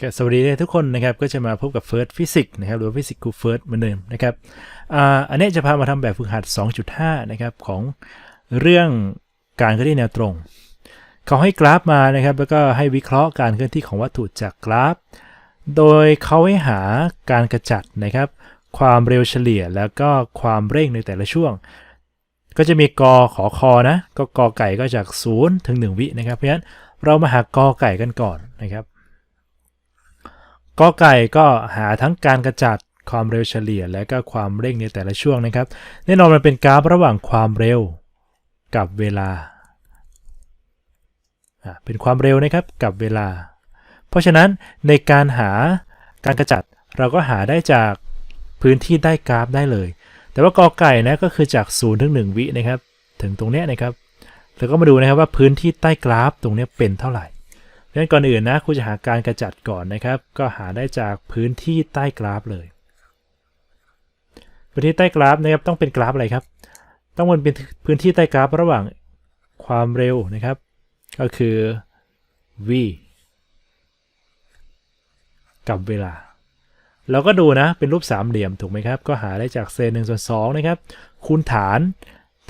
ก็สวัสดีทุกคนนะครับก็จะมาพบกับ First Physics นะครับหรือ Physics Cool First เหมือนเดิมนะครับออันนี้จะพามาทำแบบฝึกหัด 2.5 นะครับของเรื่องการเคลื่อนที่แนวตรง เขาให้กราฟมานะครับแล้วก็ให้วิเคราะห์การเคลื่อนที่ของวัตถุจากกราฟ โดยเขาให้หาการกระจัดนะครับ ความเร็วเฉลี่ยแล้วก็ความเร่งในแต่ละช่วง ก็จะมีกอขอคอนะก็กอไก่ก็จาก 0 ถึง 1 วินะครับเพราะฉะนั้นเรามาหากอไก่กันก่อนนะครับ กอไก่ก็หาทั้งการกระจัดความเร็วเฉลี่ยและก็ความเร่งในแต่ละช่วงนะครับ แน่นอนมันเป็นกราฟระหว่างความเร็วกับเวลา เป็นความเร็วนะครับกับเวลา เพราะฉะนั้นในการหาการกระจัดเราก็หาได้จากพื้นที่ใต้กราฟได้เลย แต่ว่ากอไก่นะก็คือจาก0ถึง1วินะครับ ถึงตรงเนี้ยนะครับ แล้วก็มาดูนะครับว่าพื้นที่ใต้กราฟตรงเนี้ยเป็นเท่าไหร่ เพราะฉะนั้นก่อนอื่นนะครูจะหาการกระจัดก่อนนะครับ ก็หาได้จากพื้นที่ใต้กราฟเลย พื้นที่ใต้กราฟนะครับต้องเป็นกราฟอะไรครับ ต้องมันเป็นพื้นที่ใต้กราฟระหว่างความเร็วนะครับ ก็คือ v กับเวลา เราก็ดูนะเป็นรูปสามเหลี่ยมถูกไหมครับ ก็หาได้จากเศษหนึ่งส่วนสองนะครับ คูณฐาน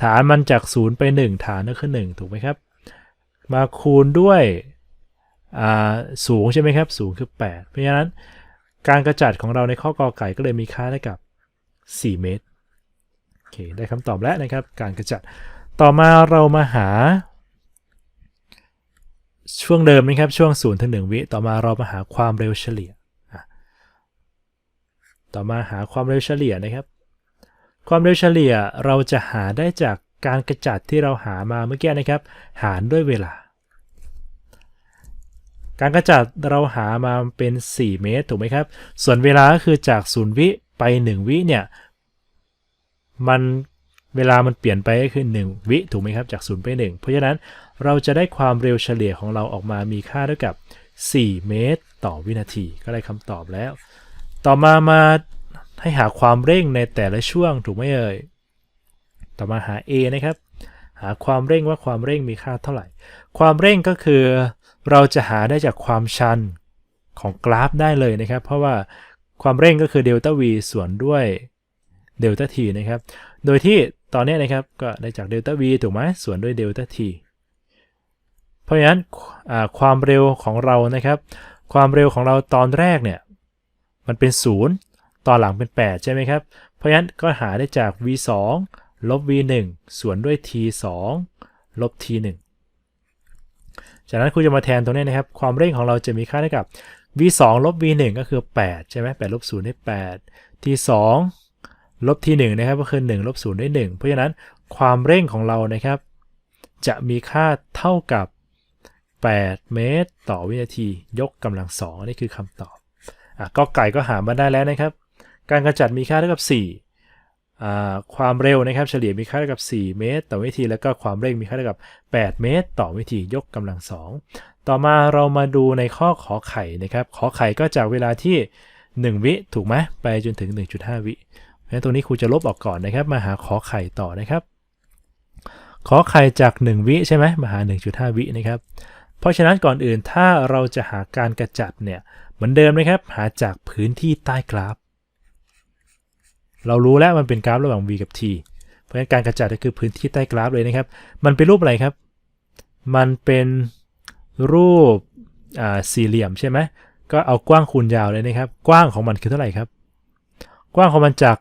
ฐานมันจาก 0 ไป 1 ฐานก็คือ 1 ถูกไหมครับ มาคูณด้วย สูงใช่ไหมครับสูงคือ 8 เพราะฉะนั้นการกระจัดของเราในข้อกอไก่ก็เลยมีค่าเท่ากับ 4 เมตรโอเคได้คำตอบแล้วนะครับ การกระจัดต่อมาเรามาหา ช่วงเดิมนะครับช่วง0ถึง1วิต่อมาเรามาหาความเร็วเฉลี่ย ต่อมาหาความเร็วเฉลี่ยนะครับ ความเร็วเฉลี่ยเราจะหาได้จากการกระจัดที่เราหามาเมื่อกี้นะครับ หารด้วยเวลา การกระจัดเราหามาเป็น 4 เมตรถูกไหมครับ ส่วนเวลาก็คือจาก0วิไป 1 วิเนี่ยมันเวลามันเปลี่ยนไปก็คือ 1 วิถูกไหมครับจาก0ไป 1 เพราะฉะนั้นเราจะได้ความเร็วเฉลี่ยของเราออกมามีค่าเท่ากับ 4 เมตร ต่อวินาที ก็ได้คำตอบแล้ว ต่อมามาให้หาความเร่งในแต่ละช่วงถูกไหมเอ่ยต่อมาหา a นะครับ หาความเร่งว่าความเร่งมีค่าเท่าไหร่ ความเร่งก็คือ เราจะหาได้จากความชันของกราฟได้เลยนะครับ เพราะว่าความเร่งก็คือเดลต้า v ส่วนด้วยเดลต้า t นะครับ โดยที่ตอนนี้นะครับก็ได้จากเดลต้า v ถูกไหมส่วนด้วยเดลต้า t เพราะฉะนั้นความเร็วของเรานะครับ ความเร็วของเราตอนแรกเนี่ยมันเป็น 0 ตอนหลังเป็น 8 ใช่ไหมครับ เพราะฉะนั้นก็หาได้จาก v 2ลบ v 1ส่วนด้วย t 2ลบ t 1 จากนั้นครูจะมาแทนตรงนี้นะครับ ความเร่งของเราจะมีค่าเท่ากับ v 2ลบ v 1ก็คือ 8 ใช่ไหม8ลบ0ได้ 8 t 2ลบ t 1นะครับก็คือ 1 ลบ 0 ได้ 1 เพราะฉะนั้นความเร่งของเรานะครับ จะมีค่าเท่ากับ 8 เมตร ต่อวินาที ยกกำลังสองนี่คือคำตอบอะก็ไก่ก็หามาได้แล้วนะครับ การกระจัดมีค่าเท่ากับ 4 ความเร็วนะครับเฉลี่ยมีค่าเท่ากับ 4 เมตร ต่อวินาที แล้วก็ความเร่งมีค่าเท่ากับ 8 เมตร ต่อวินาทียกกำลังสองต่อมาเรามาดูในข้อขอไข่นะครับ ขอไข่ก็จากเวลาที่ 1 วิถูกไหมไปจนถึง 1.5 วิเพราะฉะนั้นตรงนี้ครูจะลบออกก่อนนะครับ มาหาขอไข่ต่อนะครับ ขอไข่จาก 1 วิใช่ไหมมาหา 1.5 วินะครับ เพราะฉะนั้นก่อนอื่นถ้าเราจะหาการกระจัดเนี่ยเหมือนเดิมนะครับหาจากพื้นที่ใต้กราฟ เรารู้แล้วมันเป็นกราฟระหว่าง v กับ t เพราะฉะนั้นการกระจัดก็คือพื้นที่ใต้กราฟเลยนะครับ มันเป็นรูปอะไรครับ มันเป็นรูปสี่เหลี่ยมใช่ไหมก็เอากว้างคูณยาวเลยนะครับ กว้างของมันคือเท่าไหร่ครับ กว้างของมันจาก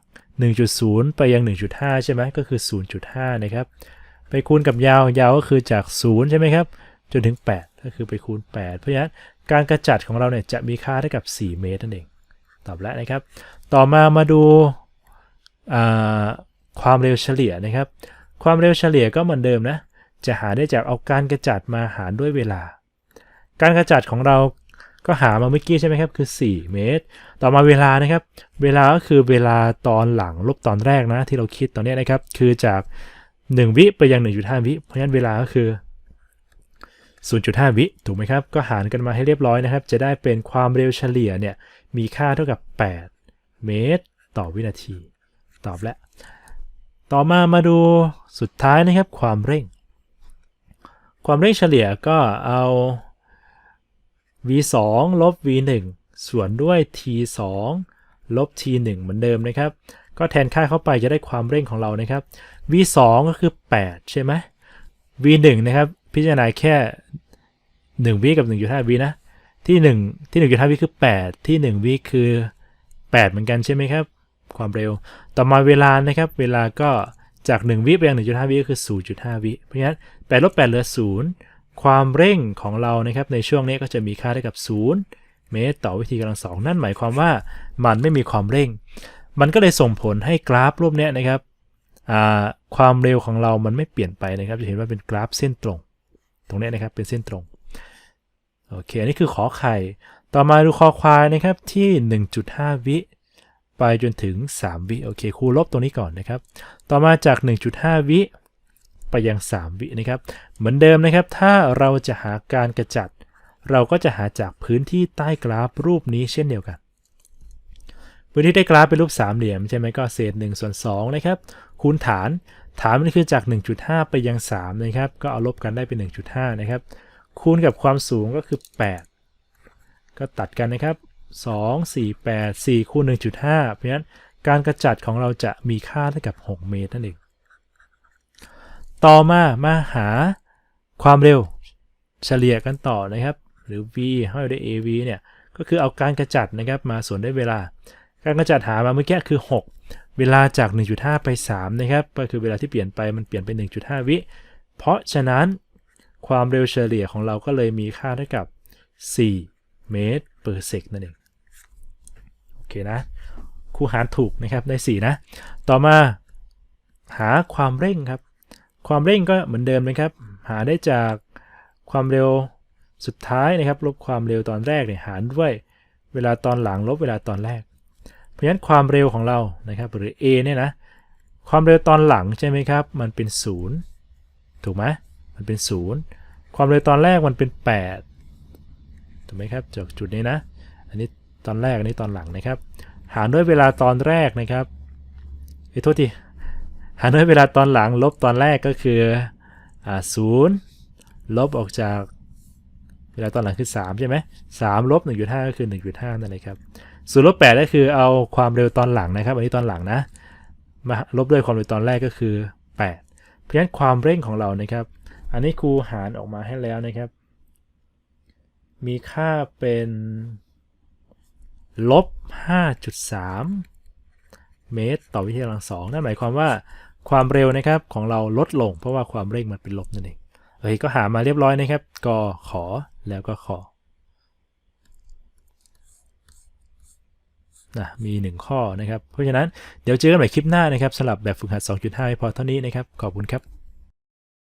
1.0 ไปยัง 1.5 ใช่ไหมก็คือ 0.5 นะครับ ไปคูณกับยาว ยาวก็คือจาก 0 ใช่ไหมครับ จนถึง 8 ก็คือไปคูณ 8 เพราะฉะนั้นการกระจัดของเราเนี่ยจะมีค่าเท่ากับ 4 เมตรนั่นเอง ตอบแล้วนะครับ ต่อมามาดู ความเร็วเฉลี่ยนะครับ ความเร็วเฉลี่ยก็เหมือนเดิมนะ จะหาได้จากเอาการกระจัดมาหารด้วยเวลา การกระจัดของเราก็หามาเมื่อกี้ใช่ไหมครับ คือ 4 เมตร ต่อมาเวลานะครับ เวลาก็คือเวลาตอนหลังลบตอนแรกนะ ที่เราคิดตอนนี้นะครับ คือจาก 1 วิไปยัง 1.5 วิ เพราะฉะนั้นเวลาก็คือ 0.5 วิ ถูกไหมครับ ก็หารกันมาให้เรียบร้อยนะครับ จะได้เป็นความเร็วเฉลี่ยเนี่ย มีค่าเท่ากับ 8 เมตร ต่อวินาที ตอบแล้ว ต่อมามาดูสุดท้ายนะครับความเร่ง ความเร่งเฉลี่ยก็เอา v 2 ลบ v 1 ส่วนด้วย t 2 ลบ t 1 เหมือนเดิมนะครับ ก็แทนค่าเข้าไปจะได้ความเร่งของเรานะครับ v 2 ก็คือ 8 ใช่ไหม v 1 นะครับ พิจารณาแค่ 1 วิกับ 1.5 วินะ ที่ 1 ที่ 1.5 วิคือ 8 ที่ 1 วิคือ 8 เหมือนกันใช่ไหมครับ ความเร็ว ต่อมาเวลานะครับ เวลาก็จาก 1 วิไปยัง1.5 วิก็คือ 0.5 วิ เพราะฉะนั้น8ลบ8เหลือ 0 ความเร่งของเรานะครับในช่วงนี้ก็จะมีค่าเท่ากับ 0 เมตรต่อวิธีกำลังสองนั่นหมายความว่ามันไม่มีความเร่ง มันก็เลยส่งผลให้กราฟรูปนี้นะครับความเร็วของเรามันไม่เปลี่ยนไปนะครับ จะเห็นว่าเป็นกราฟเส้นตรง ตรงนี้นะครับเป็นเส้นตรง โอเค อันนี้คือขอไข่ ต่อมาดูคอควายนะครับที่ 1.5 วิ ไปจนถึง 3 วิโอเคครูลบตรงนี้ก่อนนะครับ ต่อมาจาก 1.5 วิไปยัง 3 วินะครับ เหมือนเดิมนะครับ ถ้าเราจะหาการกระจัด เราก็จะหาจากพื้นที่ใต้กราฟรูปนี้เช่นเดียวกัน พื้นที่ใต้กราฟเป็นรูปสามเหลี่ยมใช่ไหมก็เศษ1ส่วน2นะครับ คูณฐาน ฐานมันคือจาก 1.5 ไปยัง 3 นะครับ ก็เอาลบกันได้เป็น 1.5 นะครับ คูณกับความสูงก็คือ 8 ก็ตัดกันนะครับ 2 4 8 4คูณ1.5 เพราะฉะนั้นการกระจัดของเราจะมีค่าเท่ากับ 6 เมตรนั่นเอง ต่อมามาหาความเร็วเฉลี่ยกันต่อนะครับ หรือ v ให้ด้วย av เนี่ยก็คือเอาการกระจัดนะครับมาส่วนด้วยเวลา การกระจัดหามาเมื่อกี้คือ 6 เวลาจาก 1.5 ไป 3 นะครับ ก็คือเวลาที่เปลี่ยนไปมันเปลี่ยนไป 1.5 วิ เพราะฉะนั้นความเร็วเฉลี่ยของเราก็เลยมีค่าเท่ากับ 4 เมตร per sec นั่นเอง เคนะครูหารถูกนะครับได้ 4 นะ ต่อมาหาความเร่งครับ ความเร่งก็เหมือนเดิมนะครับ หาได้จากความเร็วสุดท้ายนะครับ ลบความเร็วตอนแรกเนี่ยหารด้วยเวลาตอนหลังลบเวลาตอนแรก เพราะฉะนั้นความเร็วของเรานะครับหรือ a เนี่ยนะความเร็วตอนหลังใช่ไหมครับ มันเป็น 0 ถูกไหมมันเป็น 0 ความเร็วตอนแรกมันเป็น 8 ถูกไหมครับจากจุดนี้นะ อันนี้ ตอนแรกอันนี้ตอนหลังนะครับ หารด้วยเวลาตอนแรกนะครับเอ้โทษทีหารด้วยเวลาตอนหลังลบตอนแรกก็คือศูนย์ลบออกจากเวลาตอนหลังคือ 3 ใช่ไหมสามลบ1.5ก็คือ1.5นั่นเลยครับศูนย์ลบ8ก็คือเอาความเร็วตอนหลังนะครับ อันนี้ตอนหลังนะมาลบด้วยความเร็วตอนแรกก็คือ 8 เพราะฉะนั้นความเร่งของเรานะครับ อันนี้ครูหารออกมาให้แล้วนะครับ มีค่าเป็น ลบ 5.3 เมตร ต่อวิทยาลังสองนั่นหมายความว่าความเร็วนะครับของเราลดลง เพราะว่าความเร่งมันเป็นลบนั่นเองโอเคก็หามาเรียบร้อยนะครับกอขอแล้วก็ขอนะมี 1 ข้อนะครับ เพราะฉะนั้นเดี๋ยวเจอกันใหม่คลิปหน้านะครับสำหรับแบบฝึกหัด 2.5 พอเท่านี้นะครับ ขอบคุณครับ